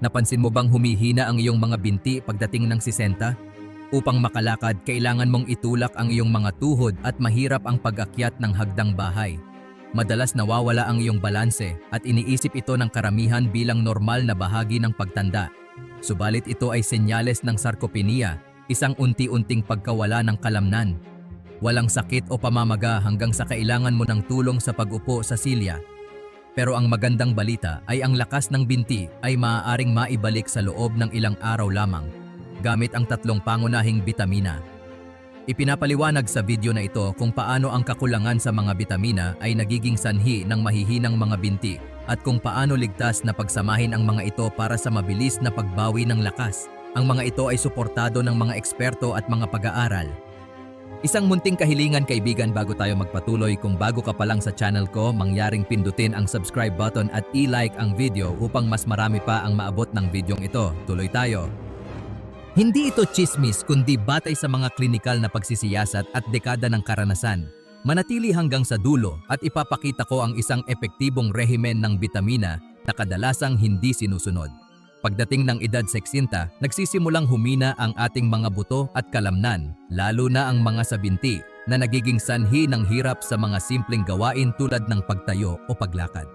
Napansin mo bang humihina ang iyong mga binti pagdating ng 60? Upang makalakad, kailangan mong itulak ang iyong mga tuhod at mahirap ang pag-akyat ng hagdang bahay. Madalas nawawala ang iyong balanse at iniisip ito ng karamihan bilang normal na bahagi ng pagtanda. Subalit ito ay senyales ng sarkopenia, isang unti-unting pagkawala ng kalamnan. Walang sakit o pamamaga hanggang sa kailangan mo ng tulong sa pag-upo sa silya. Pero ang magandang balita ay ang lakas ng binti ay maaaring maibalik sa loob ng ilang araw lamang gamit ang tatlong pangunahing bitamina. Ipinapaliwanag sa video na ito kung paano ang kakulangan sa mga bitamina ay nagiging sanhi ng mahihinang mga binti at kung paano ligtas na pagsamahin ang mga ito para sa mabilis na pagbawi ng lakas. Ang mga ito ay suportado ng mga eksperto at mga pag-aaral. Isang munting kahilingan kaibigan bago tayo magpatuloy kung bago ka pa lang sa channel ko, mangyaring pindutin ang subscribe button at i-like ang video upang mas marami pa ang maabot ng videong ito. Tuloy tayo. Hindi ito chismis kundi batay sa mga klinikal na pagsisiyasat at dekada ng karanasan. Manatili hanggang sa dulo at ipapakita ko ang isang epektibong rehimen ng bitamina na kadalasang hindi sinusunod. Pagdating ng edad 60, nagsisimulang humina ang ating mga buto at kalamnan, lalo na ang mga sabinti na nagiging sanhi ng hirap sa mga simpleng gawain tulad ng pagtayo o paglakad.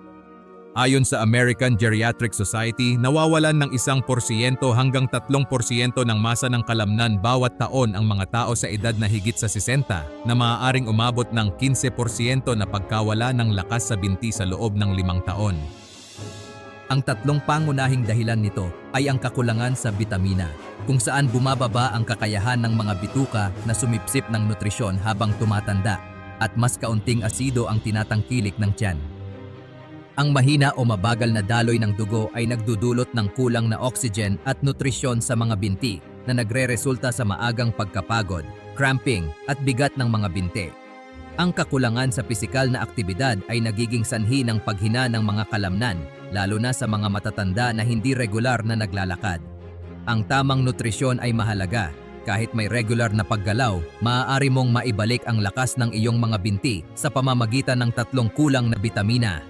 Ayon sa American Geriatric Society, nawawalan ng isang porsyento hanggang tatlong porsyento ng masa ng kalamnan bawat taon ang mga tao sa edad na higit sa 60 na maaaring umabot ng 15% na pagkawala ng lakas sa binti sa loob ng limang taon. Ang tatlong pangunahing dahilan nito ay ang kakulangan sa bitamina, kung saan bumababa ang kakayahan ng mga bituka na sumipsip ng nutrisyon habang tumatanda at mas kaunting asido ang tinatangkilik ng tiyan. Ang mahina o mabagal na daloy ng dugo ay nagdudulot ng kulang na oxygen at nutrisyon sa mga binti na nagre-resulta sa maagang pagkapagod, cramping at bigat ng mga binti. Ang kakulangan sa pisikal na aktibidad ay nagiging sanhi ng paghina ng mga kalamnan, lalo na sa mga matatanda na hindi regular na naglalakad. Ang tamang nutrisyon ay mahalaga. Kahit may regular na paggalaw, maaari mong maibalik ang lakas ng iyong mga binti sa pamamagitan ng tatlong kulang na bitamina.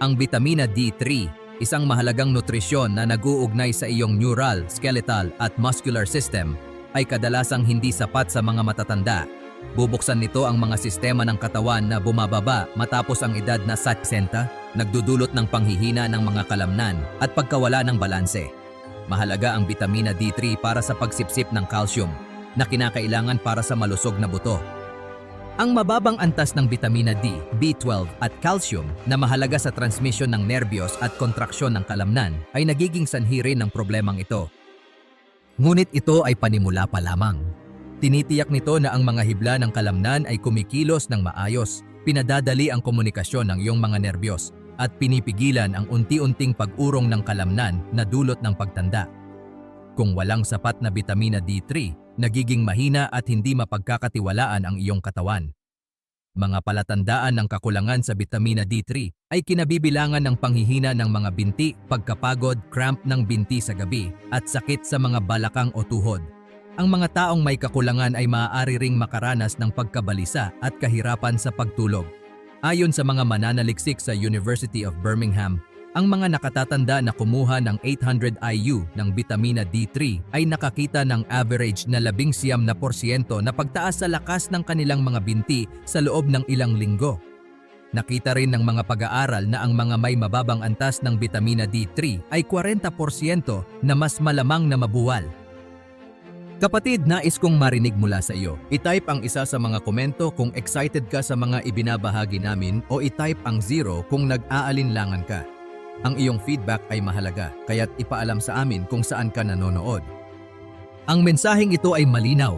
Ang bitamina D3, isang mahalagang nutrisyon na nag-uugnay sa iyong neural, skeletal at muscular system, ay kadalasang hindi sapat sa mga matatanda Bubuksan nito ang mga sistema ng katawan na bumababa matapos ang edad na 60, nagdudulot ng panghihina ng mga kalamnan at pagkawala ng balanse. Mahalaga ang bitamina D3 para sa pagsipsip ng calcium na kinakailangan para sa malusog na buto. Ang mababang antas ng bitamina D, B12 at calcium na mahalaga sa transmission ng nerbiyos at kontraksyon ng kalamnan ay nagiging sanhi rin ng problemang ito. Ngunit ito ay panimula pa lamang. Tinitiyak nito na ang mga hibla ng kalamnan ay kumikilos ng maayos, pinadadali ang komunikasyon ng iyong mga nerbiyos, at pinipigilan ang unti-unting pag-urong ng kalamnan na dulot ng pagtanda. Kung walang sapat na bitamina D3, nagiging mahina at hindi mapagkakatiwalaan ang iyong katawan. Mga palatandaan ng kakulangan sa bitamina D3 ay kinabibilangan ng panghihina ng mga binti, pagkapagod, cramp ng binti sa gabi, at sakit sa mga balakang o tuhod. Ang mga taong may kakulangan ay maaari ring makaranas ng pagkabalisa at kahirapan sa pagtulog. Ayon sa mga mananaliksik sa University of Birmingham, ang mga nakatatanda na kumuha ng 800 IU ng bitamina D3 ay nakakita ng average na 19 na porsyento na pagtaas sa lakas ng kanilang mga binti sa loob ng ilang linggo. Nakita rin ng mga pag-aaral na ang mga may mababang antas ng bitamina D3 ay 40% na mas malamang na mabuwal Kapatid, nais kong marinig mula sa iyo. I-type ang isa sa mga komento kung excited ka sa mga ibinabahagi namin o i-type ang zero kung nag-aalinlangan ka. Ang iyong feedback ay mahalaga, kaya't ipaalam sa amin kung saan ka nanonood. Ang mensaheng ito ay malinaw.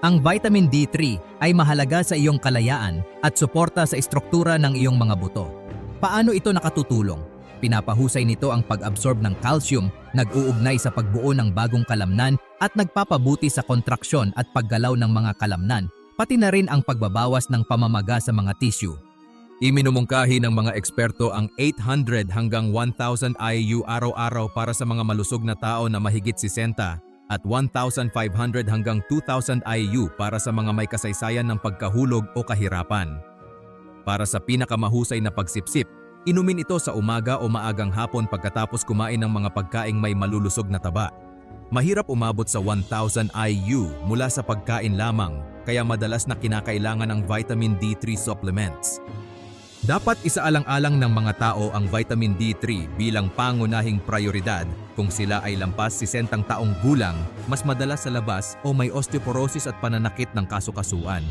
Ang vitamin D3 ay mahalaga sa iyong kalayaan at suporta sa estruktura ng iyong mga buto. Paano ito nakatutulong? Pinapahusay nito ang pag-absorb ng calcium, nag-uugnay sa pagbuo ng bagong kalamnan at nagpapabuti sa kontraksyon at paggalaw ng mga kalamnan, pati na rin ang pagbabawas ng pamamaga sa mga tissue. Iminumungkahi ng mga eksperto ang 800 hanggang 1,000 IU araw-araw para sa mga malusog na tao na mahigit 60 at 1,500 hanggang 2,000 IU para sa mga may kasaysayan ng pagkahulog o kahirapan. Para sa pinakamahusay na pagsipsip, Inumin ito sa umaga o maagang hapon pagkatapos kumain ng mga pagkaing may malulusog na taba. Mahirap umabot sa 1,000 IU mula sa pagkain lamang, kaya madalas na kinakailangan ng vitamin D3 supplements. Dapat isaalang-alang ng mga tao ang vitamin D3 bilang pangunahing prioridad kung sila ay lampas 60 taong gulang, mas madalas sa labas o may osteoporosis at pananakit ng kasukasuan.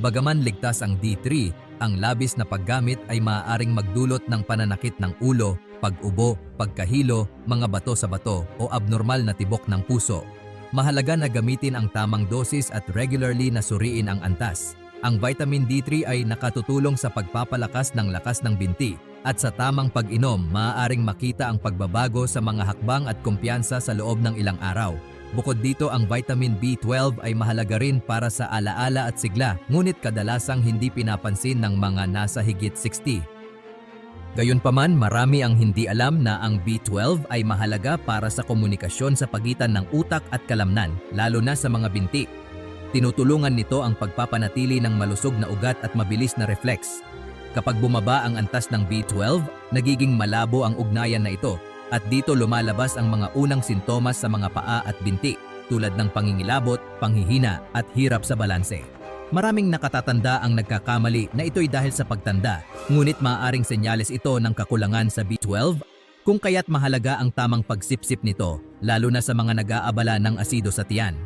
Bagaman ligtas ang D3, ang labis na paggamit ay maaaring magdulot ng pananakit ng ulo, pag-ubo, pagkahilo, mga bato sa bato o abnormal na tibok ng puso. Mahalaga na gamitin ang tamang dosis at regularly na suriin ang antas. Ang vitamin D3 ay nakatutulong sa pagpapalakas ng lakas ng binti at sa tamang pag-inom maaaring makita ang pagbabago sa mga hakbang at kumpiyansa sa loob ng ilang araw. Bukod dito ang vitamin B12 ay mahalaga rin para sa alaala at sigla ngunit kadalasang hindi pinapansin ng mga nasa higit 60. Gayunpaman, marami ang hindi alam na ang B12 ay mahalaga para sa komunikasyon sa pagitan ng utak at kalamnan, lalo na sa mga binti. Tinutulungan nito ang pagpapanatili ng malusog na ugat at mabilis na reflex. Kapag bumaba ang antas ng B12, nagiging malabo ang ugnayan na ito at dito lumalabas ang mga unang sintomas sa mga paa at binti tulad ng pangingilabot, panghihina at hirap sa balanse. Maraming nakatatanda ang nagkakamali na ito'y dahil sa pagtanda, ngunit maaaring senyales ito ng kakulangan sa B12 kung kaya't mahalaga ang tamang pagsipsip nito, lalo na sa mga nag-aabala ng asido sa tiyan.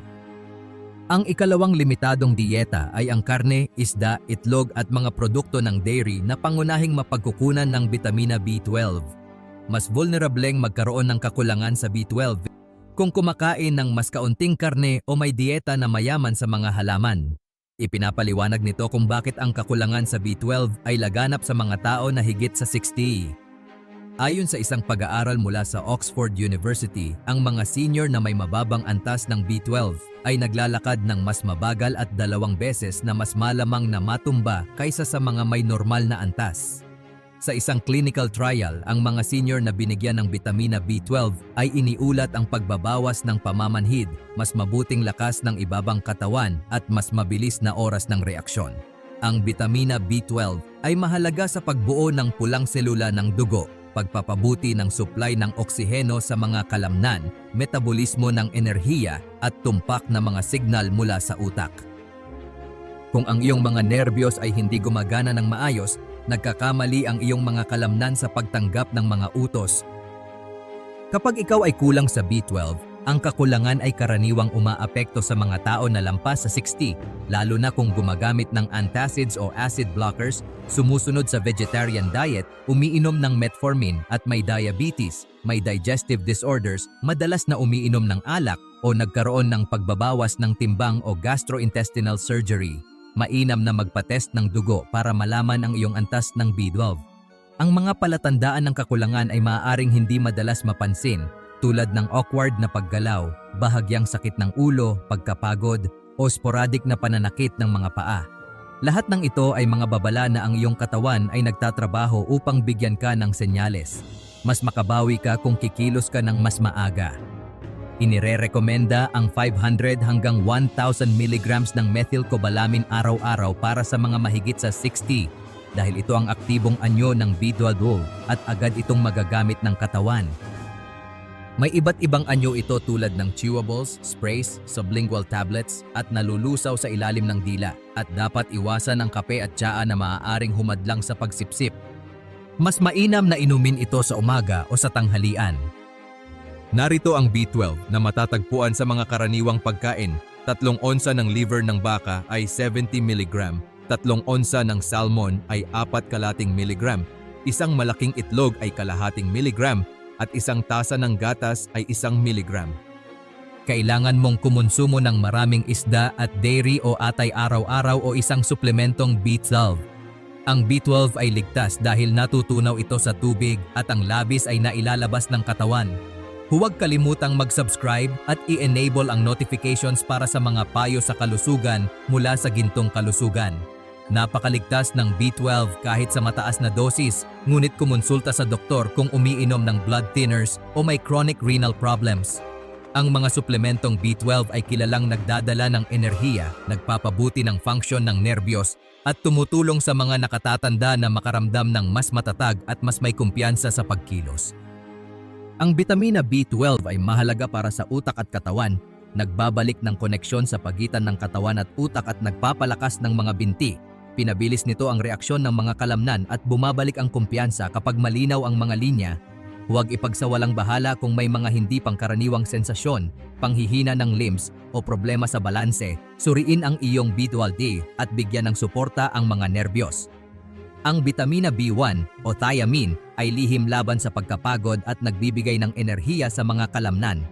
Ang ikalawang limitadong dieta ay ang karne, isda, itlog at mga produkto ng dairy na pangunahing mapagkukunan ng bitamina B12. Mas vulnerableng magkaroon ng kakulangan sa B12 kung kumakain ng mas kaunting karne o may dieta na mayaman sa mga halaman. Ipinapaliwanag nito kung bakit ang kakulangan sa B12 ay laganap sa mga tao na higit sa 60. Ayon sa isang pag-aaral mula sa Oxford University, ang mga senior na may mababang antas ng B12 ay naglalakad ng mas mabagal at dalawang beses na mas malamang na matumba kaysa sa mga may normal na antas. Sa isang clinical trial, ang mga senior na binigyan ng bitamina B12 ay iniulat ang pagbabawas ng pamamanhid, mas mabuting lakas ng ibabang katawan at mas mabilis na oras ng reaksyon. Ang bitamina B12 ay mahalaga sa pagbuo ng pulang selula ng dugo, pagpapabuti ng supply ng oksiheno sa mga kalamnan, metabolismo ng enerhiya at tumpak na mga signal mula sa utak. Kung ang iyong mga nerbiyos ay hindi gumagana ng maayos, nagkakamali ang iyong mga kalamnan sa pagtanggap ng mga utos. Kapag ikaw ay kulang sa B12, ang kakulangan ay karaniwang umaapekto sa mga tao na lampas sa 60, lalo na kung gumagamit ng antacids o acid blockers, sumusunod sa vegetarian diet, umiinom ng metformin at may diabetes, may digestive disorders, madalas na umiinom ng alak o nagkaroon ng pagbabawas ng timbang o gastrointestinal surgery. Mainam na magpatest ng dugo para malaman ang iyong antas ng B12. Ang mga palatandaan ng kakulangan ay maaaring hindi madalas mapansin tulad ng awkward na paggalaw, bahagyang sakit ng ulo, pagkapagod, o sporadic na pananakit ng mga paa. Lahat ng ito ay mga babala na ang iyong katawan ay nagtatrabaho upang bigyan ka ng senyales. Mas makabawi ka kung kikilos ka ng mas maaga. Inire-rekomenda ang 500 hanggang 1,000 mg ng methylcobalamin araw-araw para sa mga mahigit sa 60 dahil ito ang aktibong anyo ng B12 at agad itong magagamit ng katawan. May iba't ibang anyo ito tulad ng chewables, sprays, sublingual tablets at nalulusaw sa ilalim ng dila at dapat iwasan ang kape at tsaa na maaaring humadlang sa pagsipsip. Mas mainam na inumin ito sa umaga o sa tanghalian. Narito ang B12 na matatagpuan sa mga karaniwang pagkain. Tatlong onsa ng liver ng baka ay 70 mg, tatlong onsa ng salmon ay 4 kalating miligram, isang malaking itlog ay kalahating miligram, at isang tasa ng gatas ay isang miligram. Kailangan mong kumonsumo ng maraming isda at dairy o atay araw-araw o isang suplementong B12. Ang B12 ay ligtas dahil natutunaw ito sa tubig at ang labis ay nailalabas ng katawan. Huwag kalimutang mag-subscribe at i-enable ang notifications para sa mga payo sa kalusugan mula sa Gintong Kalusugan. Napakaligtas ng B12 kahit sa mataas na dosis, ngunit kumonsulta sa doktor kung umiinom ng blood thinners o may chronic renal problems. Ang mga suplementong B12 ay kilalang nagdadala ng enerhiya, nagpapabuti ng function ng nerbiyos at tumutulong sa mga nakatatanda na makaramdam ng mas matatag at mas may kumpiyansa sa pagkilos. Ang bitamina B12 ay mahalaga para sa utak at katawan, nagbabalik ng koneksyon sa pagitan ng katawan at utak at nagpapalakas ng mga binti. Pinabilis nito ang reaksyon ng mga kalamnan at bumabalik ang kumpiyansa kapag malinaw ang mga linya. Huwag ipagsawalang bahala kung may mga hindi pangkaraniwang sensasyon, panghihina ng limbs o problema sa balanse. Suriin ang iyong B12 at bigyan ng suporta ang mga nerbiyos. Ang bitamina B1 o thiamine ay lihim laban sa pagkapagod at nagbibigay ng enerhiya sa mga kalamnan.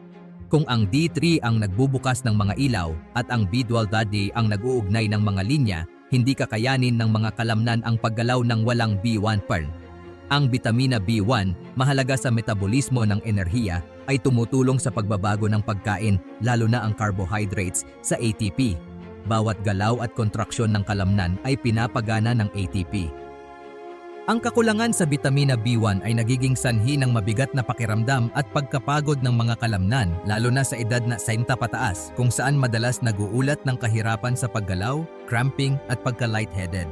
Kung ang D3 ang nagbubukas ng mga ilaw at ang B12 ang nag-uugnay ng mga linya, hindi kakayanin ng mga kalamnan ang paggalaw ng walang B1 pearl. Ang bitamina B1, mahalaga sa metabolismo ng enerhiya, ay tumutulong sa pagbabago ng pagkain, lalo na ang carbohydrates, sa ATP. Bawat galaw at kontraksyon ng kalamnan ay pinapagana ng ATP. Ang kakulangan sa bitamina B1 ay nagiging sanhi ng mabigat na pakiramdam at pagkapagod ng mga kalamnan, lalo na sa edad na 60 pataas, kung saan madalas naguulat ng kahirapan sa paggalaw, cramping at pagka-lightheaded.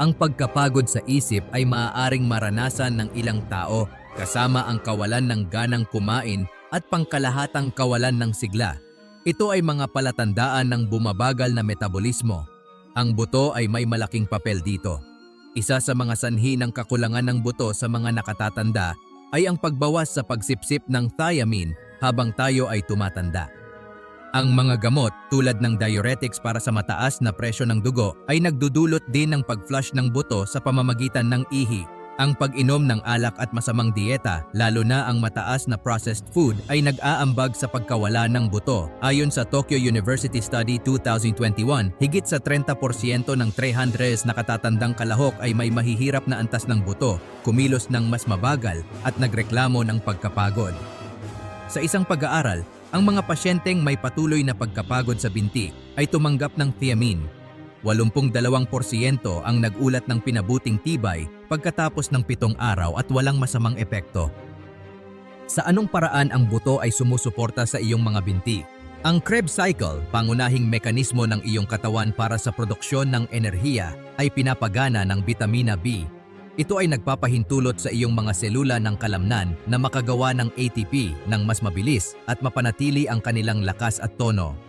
Ang pagkapagod sa isip ay maaaring maranasan ng ilang tao kasama ang kawalan ng ganang kumain at pangkalahatang kawalan ng sigla. Ito ay mga palatandaan ng bumabagal na metabolismo. Ang buto ay may malaking papel dito. Isa sa mga sanhi ng kakulangan ng buto sa mga nakatatanda ay ang pagbawas sa pagsipsip ng thiamine habang tayo ay tumatanda. Ang mga gamot tulad ng diuretics para sa mataas na presyo ng dugo ay nagdudulot din ng pag-flush ng buto sa pamamagitan ng ihi. Ang pag-inom ng alak at masamang dieta, lalo na ang mataas na processed food, ay nag-aambag sa pagkawala ng buto. Ayon sa Tokyo University Study 2021, higit sa 30% ng 300 na katatandang kalahok ay may mahihirap na antas ng buto, kumilos ng mas mabagal at nagreklamo ng pagkapagod. Sa isang pag-aaral, ang mga pasyenteng may patuloy na pagkapagod sa binti ay tumanggap ng thiamine. 82% ang nagulat ng pinabuting tibay pagkatapos ng pitong araw at walang masamang epekto. Sa anong paraan ang buto ay sumusuporta sa iyong mga binti? Ang Krebs cycle, pangunahing mekanismo ng iyong katawan para sa produksyon ng enerhiya, ay pinapagana ng bitamina B. Ito ay nagpapahintulot sa iyong mga selula ng kalamnan na makagawa ng ATP ng mas mabilis at mapanatili ang kanilang lakas at tono.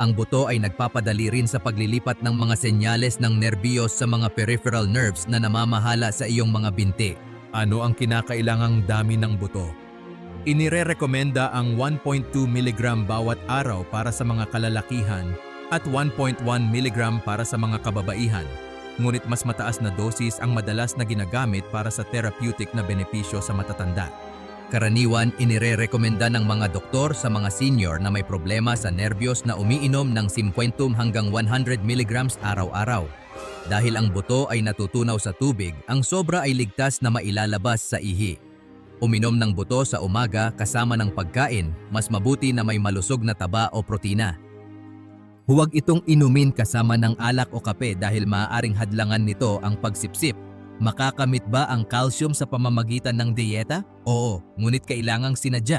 Ang buto ay nagpapadali rin sa paglilipat ng mga senyales ng nerbiyos sa mga peripheral nerves na namamahala sa iyong mga binti. Ano ang kinakailangang dami ng buto? Inirerekomenda ang 1.2 mg bawat araw para sa mga kalalakihan at 1.1 mg para sa mga kababaihan. Ngunit mas mataas na dosis ang madalas na ginagamit para sa therapeutic na benepisyo sa matatanda. Karaniwan, inirerekomenda ng mga doktor sa mga senior na may problema sa nerbiyos na umiinom ng 50 hanggang 100 mg araw-araw. Dahil ang buto ay natutunaw sa tubig, ang sobra ay ligtas na mailalabas sa ihi. Uminom ng buto sa umaga kasama ng pagkain, mas mabuti na may malusog na taba o protina. Huwag itong inumin kasama ng alak o kape dahil maaaring hadlangan nito ang pagsipsip. Makakamit ba ang calcium sa pamamagitan ng dieta? Oo, ngunit kailangang sinadya.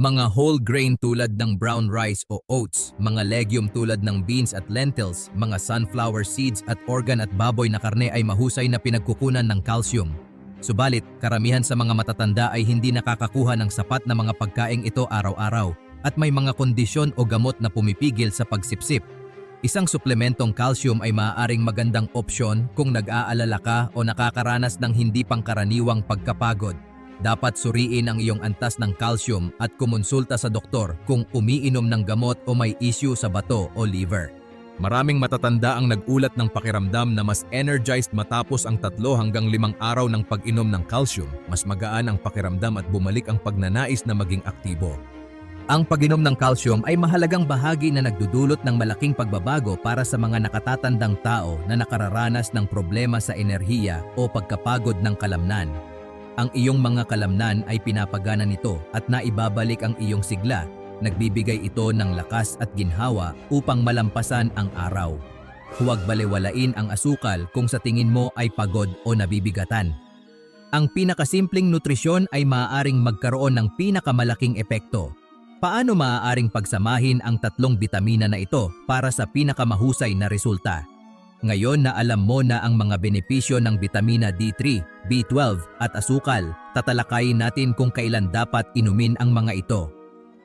Mga whole grain tulad ng brown rice o oats, mga legume tulad ng beans at lentils, mga sunflower seeds at organ at baboy na karne ay mahusay na pinagkukunan ng calcium. Subalit, karamihan sa mga matatanda ay hindi nakakakuha ng sapat na mga pagkaing ito araw-araw at may mga kondisyon o gamot na pumipigil sa pagsipsip. Isang suplementong calcium ay maaaring magandang opsyon kung nag-aalala ka o nakakaranas ng hindi pangkaraniwang pagkapagod. Dapat suriin ang iyong antas ng calcium at kumonsulta sa doktor kung umiinom ng gamot o may issue sa bato o liver. Maraming matatanda ang nagulat ng pakiramdam na mas energized matapos ang tatlo hanggang limang araw ng pag-inom ng calcium. Mas magaan ang pakiramdam at bumalik ang pagnanais na maging aktibo. Ang pag-inom ng calcium ay mahalagang bahagi na nagdudulot ng malaking pagbabago para sa mga nakatatandang tao na nakararanas ng problema sa enerhiya o pagkapagod ng kalamnan. Ang iyong mga kalamnan ay pinapagana nito at naibabalik ang iyong sigla Nagbibigay ito ng lakas at ginhawa upang malampasan ang araw. Huwag balewalain ang asukal kung sa tingin mo ay pagod o nabibigatan. Ang pinakasimpleng nutrisyon ay maaaring magkaroon ng pinakamalaking epekto. Paano maaaring pagsamahin ang tatlong bitamina na ito para sa pinakamahusay na resulta? Ngayon na alam mo na ang mga benepisyo ng bitamina D3, B12 at asukal, tatalakayin natin kung kailan dapat inumin ang mga ito.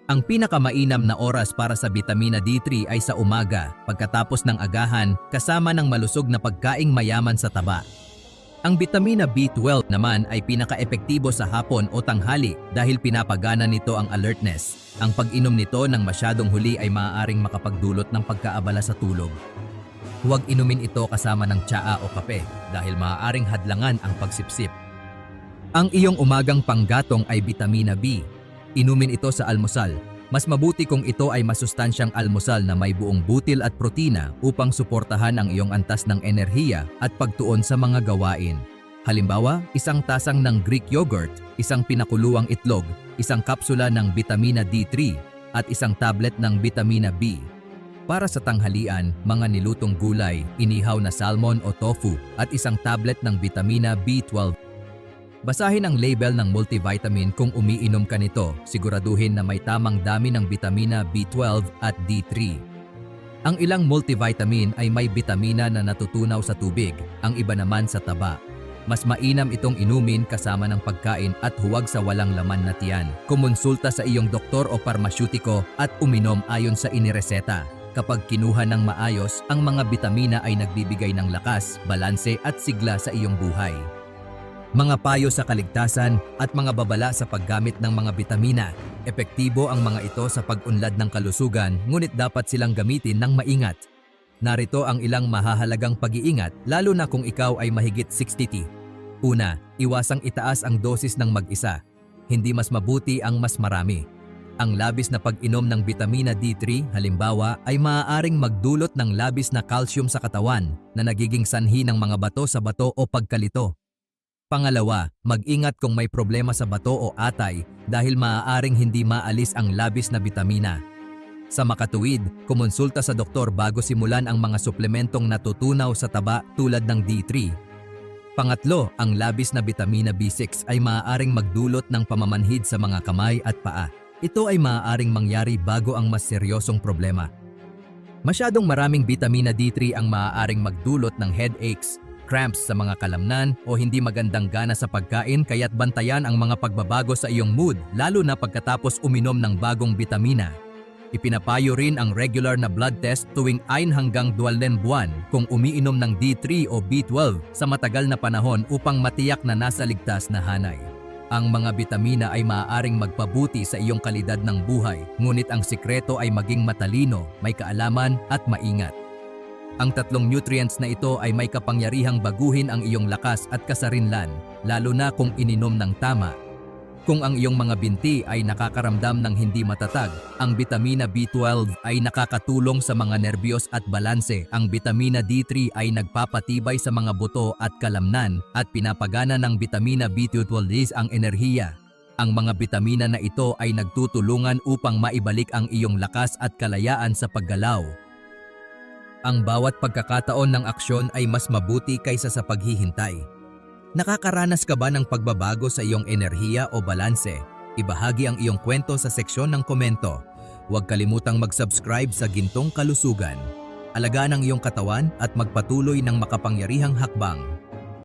Ang pinakamainam na oras para sa bitamina D3 ay sa umaga, pagkatapos ng agahan, kasama ng malusog na pagkaing mayaman sa taba. Ang bitamina B12 naman ay pinaka-epektibo sa hapon o tanghali dahil pinapagana nito ang alertness. Ang pag-inom nito ng masyadong huli ay maaaring makapagdulot ng pagkaabala sa tulog. Huwag inumin ito kasama ng tsaa o kape dahil maaaring hadlangan ang pagsipsip. Ang iyong umagang panggatong ay bitamina B. Inumin ito sa almusal. Mas mabuti kung ito ay masustansyang almusal na may buong butil at protina upang suportahan ang iyong antas ng enerhiya at pagtuon sa mga gawain. Halimbawa, isang tasang ng Greek yogurt, isang pinakuluang itlog, isang kapsula ng bitamina D3, at isang tablet ng bitamina B. Para sa tanghalian, mga nilutong gulay, inihaw na salmon o tofu, at isang tablet ng bitamina B12 Basahin ang label ng multivitamin kung umiinom ka nito. Siguraduhin na may tamang dami ng bitamina B12 at D3. Ang ilang multivitamin ay may bitamina na natutunaw sa tubig, ang iba naman sa taba. Mas mainam itong inumin kasama ng pagkain at huwag sa walang laman na tiyan. Kumonsulta sa iyong doktor o parmasyutiko at uminom ayon sa inireseta. Kapag kinuha ng maayos, ang mga bitamina ay nagbibigay ng lakas, balanse at sigla sa iyong buhay mga payo sa kaligtasan at mga babala sa paggamit ng mga bitamina. Epektibo ang mga ito sa pag-unlad ng kalusugan ngunit dapat silang gamitin ng maingat. Narito ang ilang mahahalagang pag-iingat lalo na kung ikaw ay mahigit 60T. Una, iwasang itaas ang dosis ng mag-isa. Hindi mas mabuti ang mas marami. Ang labis na pag-inom ng bitamina D3 halimbawa ay maaaring magdulot ng labis na calcium sa katawan na nagiging sanhi ng mga bato sa bato o pagkalito. Pangalawa, mag-ingat kung may problema sa bato o atay dahil maaaring hindi maalis ang labis na bitamina. Sa makatuwid, kumonsulta sa doktor bago simulan ang mga suplementong natutunaw sa taba tulad ng D3. Pangatlo, ang labis na bitamina B6 ay maaaring magdulot ng pamamanhid sa mga kamay at paa. Ito ay maaaring mangyari bago ang mas seryosong problema. Masyadong maraming bitamina D3 ang maaaring magdulot ng headaches, cramps sa mga kalamnan o hindi magandang gana sa pagkain kaya't bantayan ang mga pagbabago sa iyong mood lalo na pagkatapos uminom ng bagong bitamina. Ipinapayo rin ang regular na blood test tuwing 9 hanggang 12 buwan kung umiinom ng D3 o B12 sa matagal na panahon upang matiyak na nasa ligtas na hanay. Ang mga bitamina ay maaaring magpabuti sa iyong kalidad ng buhay, ngunit ang sikreto ay maging matalino, may kaalaman at maingat. Ang tatlong nutrients na ito ay may kapangyarihang baguhin ang iyong lakas at kasarinlan, lalo na kung ininom ng tama. Kung ang iyong mga binti ay nakakaramdam ng hindi matatag, ang bitamina B12 ay nakakatulong sa mga nerbiyos at balanse. Ang bitamina D3 ay nagpapatibay sa mga buto at kalamnan at pinapagana ng bitamina B12 ang enerhiya. Ang mga bitamina na ito ay nagtutulungan upang maibalik ang iyong lakas at kalayaan sa paggalaw. Ang bawat pagkakataon ng aksyon ay mas mabuti kaysa sa paghihintay. Nakakaranas ka ba ng pagbabago sa iyong enerhiya o balanse? Ibahagi ang iyong kwento sa seksyon ng komento. Huwag kalimutang mag-subscribe sa Gintong Kalusugan. Alagaan ang iyong katawan at magpatuloy ng makapangyarihang hakbang